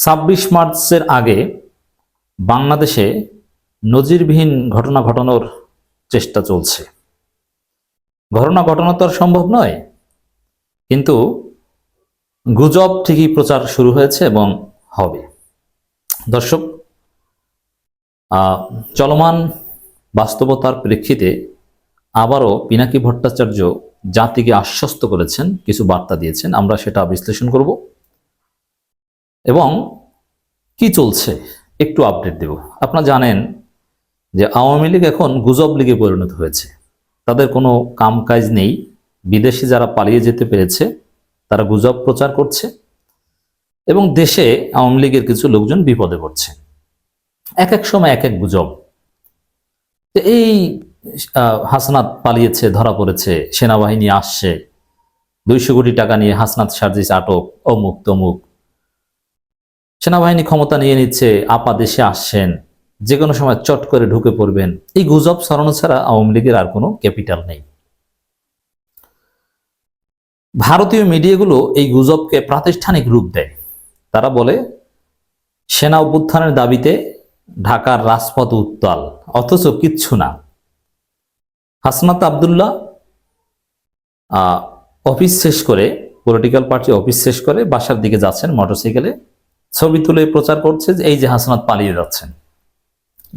ছাব্বিশ মার্চের আগে বাংলাদেশে নজিরবিহীন ঘটনা ঘটানোর চেষ্টা চলছে। ঘটনা ঘটানো তো আর সম্ভব নয়, কিন্তু গুজব ঠিকই প্রচার শুরু হয়েছে এবং হবে। দর্শক চলমান বাস্তবতার প্রেক্ষিতে আবারও পিনাকি ভট্টাচার্য জাতিকে আশ্বস্ত করেছেন, কিছু বার্তা দিয়েছেন। আমরা সেটা বিশ্লেষণ করব। এবং কি চলছে? একটু আপডেট দেব। আপনারা জানেন যে আওয়ামী লীগ এখন গুজব লীগে পরিণত হয়েছে। তাদের কোনো কাম কাজ নেই। বিদেশে যারা পালিয়ে যেতে পেরেছে, তারা গুজব প্রচার করছে এবং দেশে আওয়ামী লীগের কিছু লোকজন বিপদে পড়ছে। এক এক সময় এক এক গুজব। এই হাসনাত পালিয়েছে, ধরা পড়েছে, সেনাবাহিনী আসছে, দুইশো কোটি টাকা নিয়ে হাসনাত সার্জিস আটক, অমুক তমুক। সেনাবাহিনী ক্ষমতা নিয়ে নিচ্ছে, আপা দেশে আসছেন যে কোনো সময় চট করে ঢুকে পড়বেন। এই গুজব ছড়ানো ছাড়া আওয়ামী লীগের আর কোনো ক্যাপিটাল নেই। ভারতীয় মিডিয়াগুলো এই গুজবকে প্রাতিষ্ঠানিক রূপ দেয়। তারা বলে, সেনা অভ্যুত্থানের দাবিতে ঢাকার রাজপথ উত্তাল, অথচ কিচ্ছু না। হাসনাত আবদুল্লাহ অফিস শেষ করে পলিটিক্যাল পার্টি অফিস শেষ করে বাসার দিকে যাচ্ছেন মোটরসাইকেলে ছবি তুলে প্রচার করছে যে এই যে হাসনাত পালিয়ে যাচ্ছেন।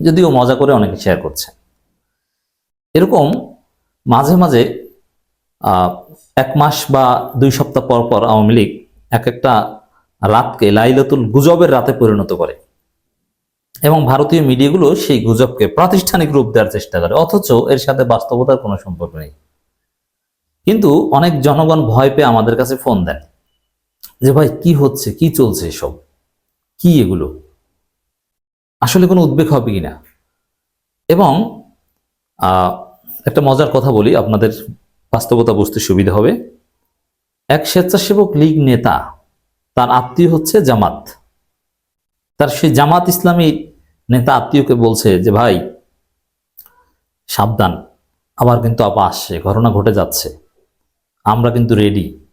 যদিও মজা করে অনেকে শেয়ার করছে এরকম মাঝে মাঝে এক মাস বা দুই সপ্তাহ পর পর আওয়ামী লীগ এক একটা রাতকে লাইলাতুল গুজবের রাতে পরিণত করে। এবং ভারতীয় মিডিয়াগুলো সেই গুজবকে প্রাতিষ্ঠানিক রূপ দেওয়ার চেষ্টা করে, অথচ এর সাথে বাস্তবতার কোনো সম্পর্ক নেই। কিন্তু অনেক জনগণ ভয় পেয়ে আমাদের কাছে ফোন দেন যে, ভাই, কি হচ্ছে? কি চলছে এসব? কি এগুলো? আসলে কোনো উদ্বেগ হবে কিনা? এবং আহ, একটা মজার কথা বলি আপনাদের বাস্তবতা বুঝতে সুবিধা হবে। এক স্বেচ্ছাসেবক লীগ নেতা তার আত্মীয় হচ্ছে জামাত। তার সেই জামাত ইসলামী নেতা আত্মীয়কে বলছে যে ভাই সাবধান। আবার কিন্তু আপা আসছে ঘটনা ঘটে যাচ্ছে। আমরা কিন্তু রেডি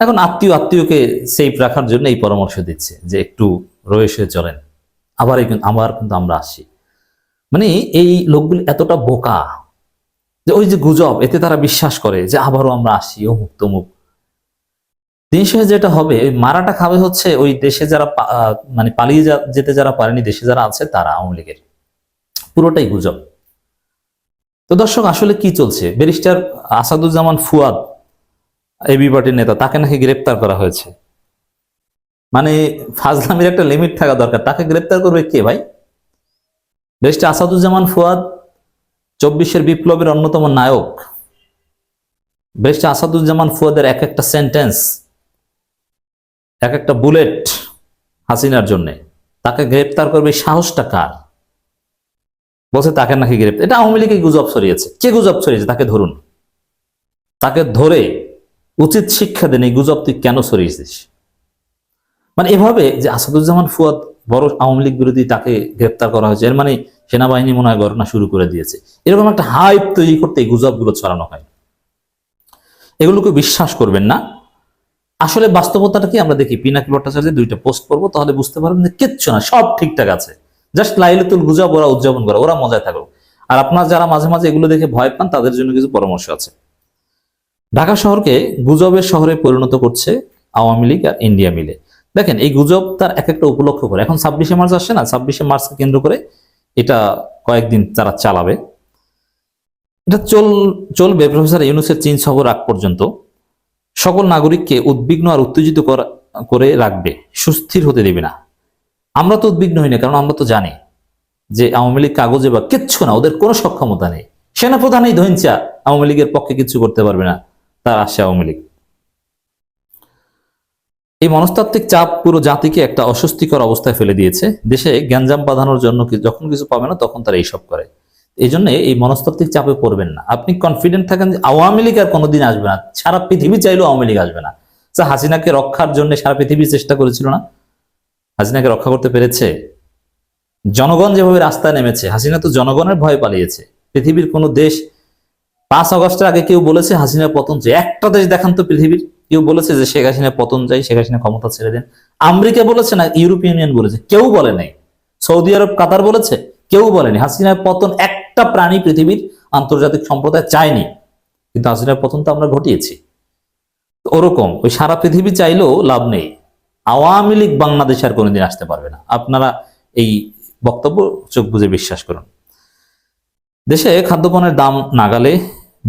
এখন আত্মীয় আত্মীয়কে সেফ রাখার জন্য এই পরামর্শ দিচ্ছে যে একটু রয়ে শুয়ে চলেন। আবার আবার কিন্তু আমরা আসি। মানে এই লোকগুলো এতটা বোকা যে ওই যে গুজব, এতে তারা বিশ্বাস করে যে আবারও আমরা আসি, অমুক তমুক। দিন যেটা হবে, ওই মারাটা খাবে হচ্ছে ওই দেশে যারা মানে পালিয়ে যেতে যারা পারেনি, দেশে যারা আছে, তারা আওয়ামী লীগের। পুরোটাই গুজব। তো দর্শক, আসলে কি চলছে? ব্যারিস্টার আসাদুজ্জামান ফুয়াদ এবি পার্টির নেতা, তাকে নাকি গ্রেপ্তার করা হয়েছে? মানে ফাজলামির একটা লিমিট থাকা দরকার। তাকে গ্রেপ্তার করবে কে ভাই? ব্যারিস্টার আসাদুজ্জামান ফুয়াদ, চব্বিশের বিপ্লবের অন্যতম নায়ক। ব্যারিস্টার আসাদুজ্জামান ফুয়াদের এক একটা সেন্টেন্স এক একটা বুলেট হাসিনার জন্য। তাকে গ্রেপ্তার করবে সাহসটা কার? বলছে তাকে নাকি গ্রেপ্তার এটা আওয়ামী লীগে গুজব ছড়িয়েছে। কে গুজব ছড়িয়েছে? তাকে ধরুন। তাকে ধরে উচিত শিক্ষা দেন এই গুজব তুই কেন ছড়িয়েছিস মানে এভাবে যে আসাদুজ্জামান ফুয়াদ বড় আওয়ামী লীগ বিরোধী তাকে গ্রেপ্তার করা হয়েছে, এর মানে সেনাবাহিনী মনে হয় ঘটনা শুরু করে দিয়েছে। এরকম একটা হাইপ তৈরি করতে এই গুজবগুলো ছড়ানো হয়। এগুলোকে বিশ্বাস করবেন না। আসলে বাস্তবতাটা কি? আমরা দেখি পিনাকি ভট্টাচার্যের দুইটা পোস্ট করব তাহলে বুঝতে পারবেন যে কিচ্ছু না, সব ঠিকঠাক আছে। জাস্ট লাইলাতুল গুজব, ওরা উদযাপন করে, ওরা মজায় থাকুক। আর আপনার যারা মাঝে মাঝে এগুলো দেখে ভয় পান, তাদের জন্য কিছু পরামর্শ আছে। ঢাকা শহরকে গুজবের শহরে পরিণত করছে আওয়ামী লীগ আর ইন্ডিয়া মিলে। দেখেন, এই গুজব তার এক একটা উপলক্ষ করে। এখন ছাব্বিশে মার্চ আসছে না? ছাব্বিশে মার্চকে কেন্দ্র করে এটা কয়েকদিন তারা চালাবে। এটা চল, চলবে প্রফেসর ইউনুসের চীন সফর আগ পর্যন্ত। সকল নাগরিককে উদ্বিগ্ন আর উত্তেজিত করা- রাখবে। সুস্থির হতে দেবে না। আমরা তো উদ্বিগ্ন হই না, কারণ আমরা তো জানি যে আওয়ামী লীগ কাগজে বা কিচ্ছু না, ওদের কোনো সক্ষমতা নেই। সেনাপ্রধান এই ধৈঞ্চা আওয়ামী লীগের পক্ষে কিছু করতে পারবে না। তার আসে আওয়ামী লীগ। এই মনস্তাত্ত্বিক চাপ পুরো জাতিকে একটা অস্বস্তিকর অবস্থায় ফেলে দিয়েছে। দেশে গ্যাঞ্জাম বাঁধানোর জন্য যখন কিছু পাবে না তখন তারা এইসব করে। এই জন্য এই মনস্তাত্ত্বিক চাপে পড়বেন না। আপনি কনফিডেন্ট থাকেন যে আওয়ামী লীগ আর কোনোদিন আসবে না। সারা পৃথিবী চাইলেও আওয়ামী লীগ আসবে না। আচ্ছা, হাসিনাকে রক্ষার জন্য সারা পৃথিবী চেষ্টা করেছিল না? হাসিনাকে রক্ষা করতে পেরেছে? জনগণ যেভাবে রাস্তায় নেমেছে হাসিনা তো জনগণের ভয় পালিয়েছে। পৃথিবীর কোনো দেশ পাঁচ আগস্টের আগে কেউ বলেছে হাসিনার পতন চাই একটা দেশ দেখান তো পৃথিবীর। কেউ বলেছে যে শেখ হাসিনা পতন চাই শেখ হাসিনা ক্ষমতা ছেড়ে দেন। আমেরিকা বলেছে না ইউরোপিয়ান ইউনিয়ন বলেছে, কেউ বলে নাই। সৌদি আরব, কাতার বলেছে, কেউ বলেনি। হাসিনার পতন একটা প্রাণী পৃথিবীর আন্তর্জাতিক সম্প্রদায় চায়নি। কিন্তু হাসিনার পতন তো আমরা ঘটিয়েছি। ওরকম, ওই সারা পৃথিবী চাইলেও লাভ নেই। আওয়ামী লীগ বাংলাদেশ আর কোনোদিন আসতে পারবে না। আপনারা এই বক্তব্য চোখ বুঝে বিশ্বাস করুন। দেশে খাদ্যপণ্যের দাম নাগালে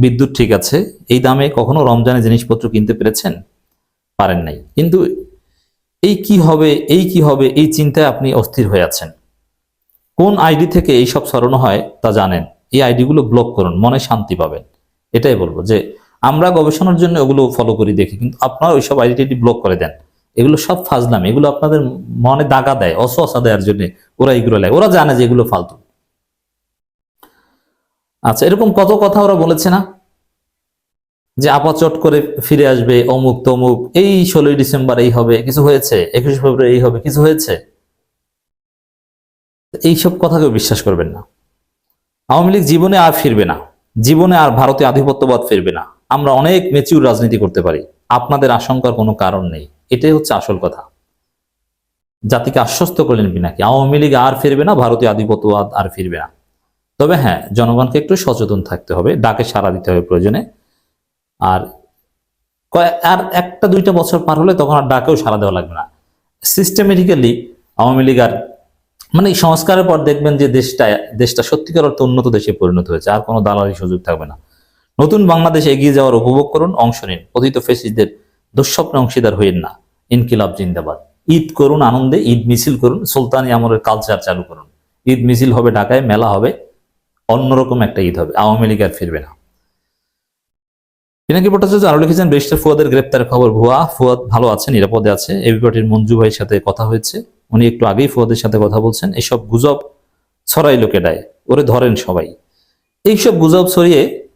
বিদ্যুৎ ঠিক আছে, এই দামে কখনো রমজানে জিনিসপত্র কিনতে পেরেছেন? পারেন নাই। কিন্তু এই কি হবে, এই কি হবে, এই চিন্তায় আপনি অস্থির হয়ে আছেন। কোন আইডি থেকে এই সব সরানো হয় তা জানেন। এই আইডিগুলো ব্লক করুন, মনে শান্তি পাবেন। এটাই বলব যে আমরা গবেষণার জন্য ওগুলো ফলো করি, দেখি। কিন্তু আপনারা ওইসব আইডেন্টি ব্লক করে দেন। এগুলো সব ফাজলাম, এগুলো আপনাদের মনে দাগা দেয়, অসহসা দেওয়ার জন্য ওরা এগুলো লাগে ওরা জানে যে এগুলো ফালতু। আচ্ছা এরকম কত কথা ওরা বলেছে না? যে আপাচট করে ফিরে আসবে, অমুক তমুক, এই ষোলোই ডিসেম্বর এই হবে, কিছু হয়েছে? একুশে ফেব্রুয়ারি এই হবে, কিছু হয়েছে? এইসব কথা কেউ বিশ্বাস করবেন না। আওয়ামী লীগ জীবনে আর ফিরবে না। জীবনে আর ভারতীয় আধিপত্যবাদ ফিরবে না। আমরা অনেক মেচিউর রাজনীতি করতে পারি। আপনাদের আশঙ্কার কোনো কারণ নেই। এটাই হচ্ছে আসল কথা। জাতিকে আশ্বস্ত করলেন বিনাকি আওয়ামী লীগ আর ফিরবে না ভারতীয় আধিপত্যবাদ আর ফিরবে না। তবে হ্যাঁ জনগণকে একটু সচেতন থাকতে হবে, ডাকে সাড়া দিতে হবে প্রয়োজনে। আর আর একটা দুইটা বছর পার হলে তখন আর ডাকেও সাড়া দেওয়া লাগবে না। সিস্টেমেটিক্যালি আওয়ামী লীগ আর মানে সংস্কারের পর দেখবেন যে দেশটা দেশটা সত্যিকার অর্থে উন্নত দেশে পরিণত হয়েছে, আর কোনো দালালি সুযোগ থাকবে না। নতুন বাংলাদেশ এগিয়ে যাওয়ার উপভোগ করুন, অংশ নিন। পতিত ফেসিসদের দুঃস্বপ্নে অংশীদার হইয়েন না। ইনকিলাব জিন্দাবাদ। ঈদ করুন আনন্দে, ঈদ মিছিল করুন, সুলতানি আমলের কালচার চালু করুন। ঈদ মিছিল হবে ঢাকায়, মেলা হবে। অন্যরকম একটা ঈদ হবে। আওয়ামী লীগ আর ফিরবে না। পিনাকি ভট্টাচার্য আরও লিখেছেন ব্যারিস্টার ফুয়াদের গ্রেপ্তারের খবর ভুয়া। ফুয়াদ ভালো আছে, নিরাপদে আছে। এবি পার্টির মঞ্জু ভাইয়ের সাথে কথা হয়েছে। উনি একটু আগেই ফুয়াদের সাথে কথা বলছেন। এসব গুজব ছড়াই লোকেডায় ওরে ধরেন সবাই। এইসব গুজব ছড়িয়ে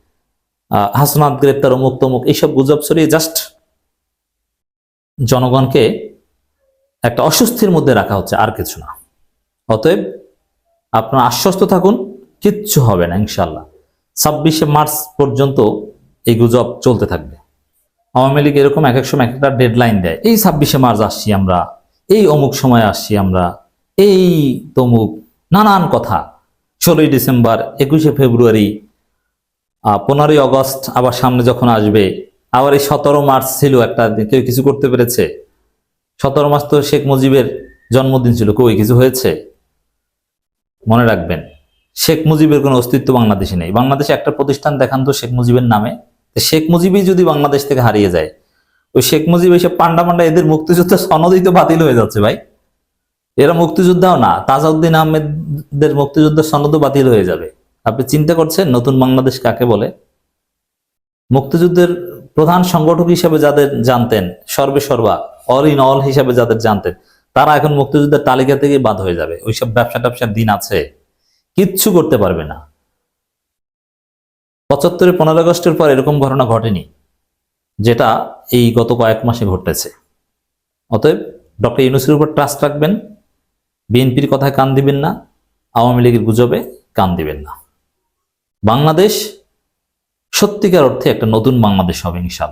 হাসনাত, গ্রেপ্তার, অমুক তমুক, এইসব গুজব ছড়িয়ে জাস্ট জনগণকে একটা অস্বস্তির মধ্যে রাখা হচ্ছে আর কিছু না। অতএব আপনারা আশ্বস্ত থাকুন। কিচ্ছু হবে না ইনশাল্লাহ ছাব্বিশে মার্চ পর্যন্ত এই গুজব চলতে থাকবে। আওয়ামী লীগ এরকম এক এক সময় এক একটা ডেডলাইন দেয়। এই ছাব্বিশে মার্চ আসছি আমরা, এই অমুক সময় আসছি আমরা, এই তমুক, নানান কথা। ষোলোই ডিসেম্বর, একুশে ফেব্রুয়ারি পনেরোই আগস্ট আবার সামনে যখন আসবে, আবার এই সতেরো মার্চ ছিল একটা, কেউ কিছু করতে পেরেছে? সতেরো মার্চ তো শেখ মুজিবের জন্মদিন ছিল, কই, কিছু হয়েছে? মনে রাখবেন। শেখ মুজিবের কোনো অস্তিত্ব বাংলাদেশে নেই। বাংলাদেশে একটা প্রতিষ্ঠান দেখান তো শেখ মুজিবের নামে। শেখ মুজিবই যদি বাংলাদেশ থেকে হারিয়ে যায়, ওই শেখ মুজিব এসে পান্ডা পান্ডা এদের মুক্তিযুদ্ধ সনদই তো বাতিল হয়ে যাচ্ছে ভাই। এরা মুক্তিযোদ্ধাও না, তাজাউদ্দিন আহমেদদের মুক্তিযুদ্ধের সনদও বাতিল হয়ে যাবে। আপনি চিন্তা করছেন নতুন বাংলাদেশ কাকে বলে? মুক্তিযুদ্ধের প্রধান সংগঠক হিসেবে যাদের জানতেন সর্বে সর্বা অল ইন অল হিসেবে যাদের জানতেন, তারা এখন মুক্তিযুদ্ধের তালিকা থেকে বাদ হয়ে যাবে। ওইসব ব্যবসা ট্যাবসার দিন আছে। কিচ্ছু করতে পারবে না। পঁচাত্তরে পনেরো আগস্টের পর এরকম ঘটনা ঘটেনি, যেটা এই গত কয়েক মাসে ঘটেছে। অতএব ডক্টর ইউনুসের উপর ট্রাস্ট রাখবেন, বিএনপির কথায় কান দিবেন না, আওয়ামী লীগের গুজবে কান দিবেন না। বাংলাদেশ সত্যিকার অর্থে একটা নতুন বাংলাদেশ হবে ইনশাল্লাহ